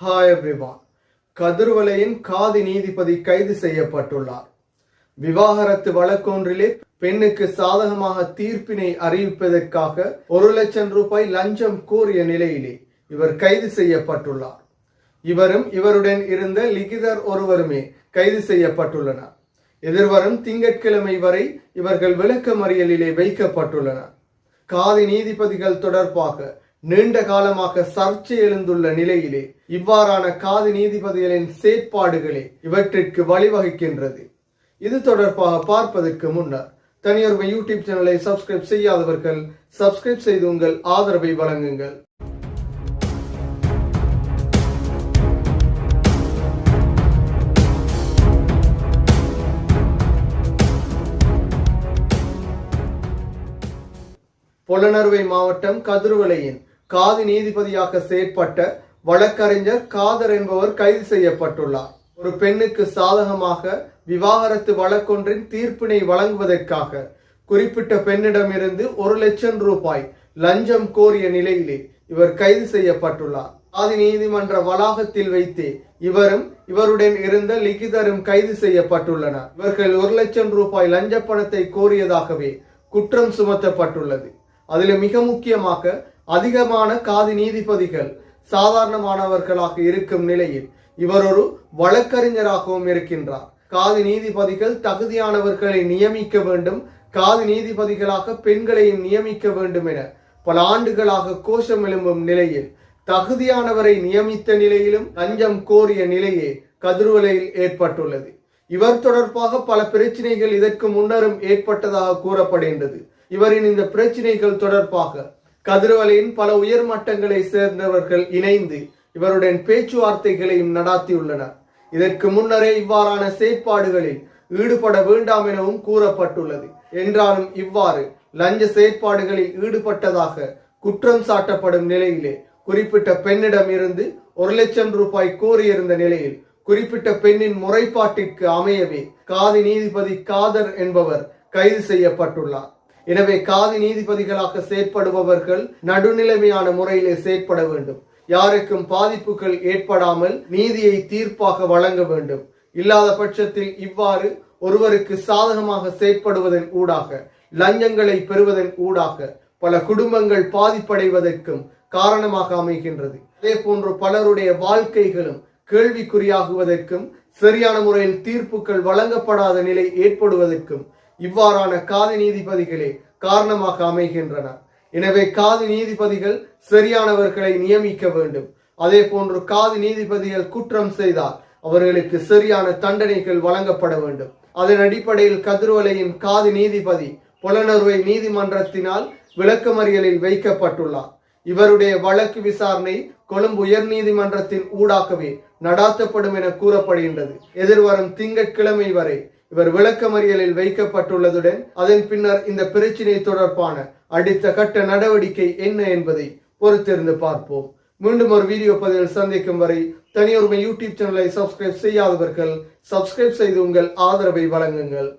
Hi everyone கதிர்வலையின் khadi நீதிபதி கைது செய்யப்பட்டுள்ளார். விவாகரத்து வழக்கொன்றிலே பெண்ணுக்கு சாதகமாக தீர்ப்பினை அறிவிப்பதற்காக ஒரு லட்சம் ரூபாய் லஞ்சம் கோரிய நிலையிலே இவர் கைது செய்யப்பட்டுள்ளார். இவரும் இவருடன் இருந்த லிகிதர் ஒருவருமே கைது செய்யப்பட்டுள்ளனர். எதிர்வரும் திங்கட்கிழமை வரை இவர்கள் விளக்கமறியலிலே வைக்கப்பட்டுள்ளனர். காதி நீதிபதிகள் தொடர்பாக நீண்ட காலமாக சர்ச்சை எழுந்துள்ள நிலையிலே இவ்வாறான காதி நீதிபதிகளின் செயற்பாடுகளே இவற்றிற்கு வழிவகுக்கின்றது. இது தொடர்பாக பார்ப்பதற்கு முன்னர் தனியார் யூடியூப் சேனலை சப்ஸ்கிரைப் செய்யாதவர்கள் சப்ஸ்கிரைப் செய்து உங்கள் ஆதரவை வழங்குங்கள். பொலனறுவை மாவட்டம் கதிர்வலையின் காதி நீதிபதியாக செயற்பட்ட வழக்கறிஞர் காதர் என்பவர் கைது செய்யப்பட்டுள்ளார். ஒரு பெண்ணுக்கு சாதகமாக விவாகரத்து வழக்கொன்றின் தீர்ப்பினை வழங்குவதற்காக குறிப்பிட்ட பெண்ணிடமிருந்து ஒரு லட்சம் ரூபாய் லஞ்சம் கோரிய நிலையிலே இவர் கைது செய்யப்பட்டுள்ளார். ஆதி நீதிமன்ற வளாகத்தில் வைத்தே இவரும் இவருடன் இருந்த லிகிதரும் கைது செய்யப்பட்டுள்ளனர். இவர்கள் ஒரு லட்சம் ரூபாய் லஞ்ச பணத்தை கோரியதாகவே குற்றம் சுமத்தப்பட்டுள்ளது. அதில் மிக முக்கியமாக அதிகமான காதி நீதிபதிகள் சாதாரணமானவர்களாக இருக்கும் நிலையில் இவர் ஒரு வழக்கறிஞராகவும் இருக்கின்றார். காதி நீதிபதிகள் தகுதியானவர்களை நியமிக்க வேண்டும் காதி நீதிபதிகளாக பெண்களையும் நியமிக்க வேண்டும் என பல ஆண்டுகளாக கோஷம் எழும்பும் நிலையில் தகுதியானவரை நியமித்த நிலையிலும் லஞ்சம் கோரிய நிலையே கதிர்வலையில் ஏற்பட்டுள்ளது. இவர் தொடர்பாக பல பிரச்சனைகள் இதற்கு முன்னரும் ஏற்பட்டதாக கூறப்படுகின்றது. இவரின் இந்த பிரச்சனைகள் தொடர்பாக கதிரவலையின் பல உயர் மட்டங்களை சேர்ந்தவர்கள் இணைந்து இவருடன் பேச்சுவார்த்தைகளையும் நடாத்தியுள்ளனர். இதற்கு முன்னரே இவ்வாறான செயற்பாடுகளில் ஈடுபட வேண்டாம் எனவும் கூறப்பட்டுள்ளது. என்றாலும் இவ்வாறு லஞ்ச செயற்பாடுகளில் ஈடுபட்டதாக குற்றம் சாட்டப்படும் நிலையிலே குறிப்பிட்ட பெண்ணிடம் இருந்து ஒரு லட்சம் ரூபாய் கோரியிருந்த நிலையில் குறிப்பிட்ட பெண்ணின் முறைப்பாட்டிற்கு அமையவே காதி நீதிபதி காதர் என்பவர் கைது செய்யப்பட்டுள்ளார். எனவே காதி நீதிபதிகளாக செயற்படுபவர்கள் நடுநிலைமையான முறையிலே செயற்பட வேண்டும். யாருக்கும் பாதிப்புகள் ஏற்படாமல் நீதியை தீர்ப்பாக வழங்க வேண்டும். இல்லாத பட்சத்தில் இவ்வாறு ஒருவருக்கு சாதகமாக செயற்படுவதன் ஊடாக லஞ்சங்களை பெறுவதன் ஊடாக பல குடும்பங்கள் பாதிப்படைவதற்கும் காரணமாக அமைகின்றது. அதே போன்று பலருடைய வாழ்க்கைகளும் கேள்விக்குறியாகுவதற்கும் சரியான முறையில் தீர்ப்புகள் வழங்கப்படாத நிலை ஏற்படுவதற்கும் இவ்வாறான காதி நீதிபதிகளே காரணமாக அமைகின்றன. எனவே காதி நீதிபதிகள் சரியானவர்களை நியமிக்க வேண்டும். அதே போன்று காதி நீதிபதிகள் குற்றம் செய்தால் அவர்களுக்கு சரியான தண்டனைகள் வழங்கப்பட வேண்டும். அதன் அடிப்படையில் கதிர்வலையின் காதி நீதிபதி புலனறுவை நீதிமன்றத்தினால் விளக்கமறியலில் வைக்கப்பட்டுள்ளார். இவருடைய வழக்கு விசாரணை கொழும்பு உயர் நீதிமன்றத்தின் ஊடாகவே நடாத்தப்படும் என கூறப்படுகின்றது. எதிர்வரும் திங்கட்கிழமை வரை இவர் விளக்கமறியலில் வைக்கப்பட்டுள்ளதுடன் அதன் பின்னர் இந்த பிரச்சினை தொடர்பான அடுத்த கட்ட நடவடிக்கை என்ன என்பதை பொறுத்திருந்து பார்ப்போம். மீண்டும் ஒரு வீடியோ பதிவில் சந்திக்கும் வரை தனியொருமை யூடியூப் சேனலை சப்ஸ்கிரைப் செய்யாதவர்கள் சப்ஸ்கிரைப் செய்து உங்கள் ஆதரவை வழங்குங்கள்.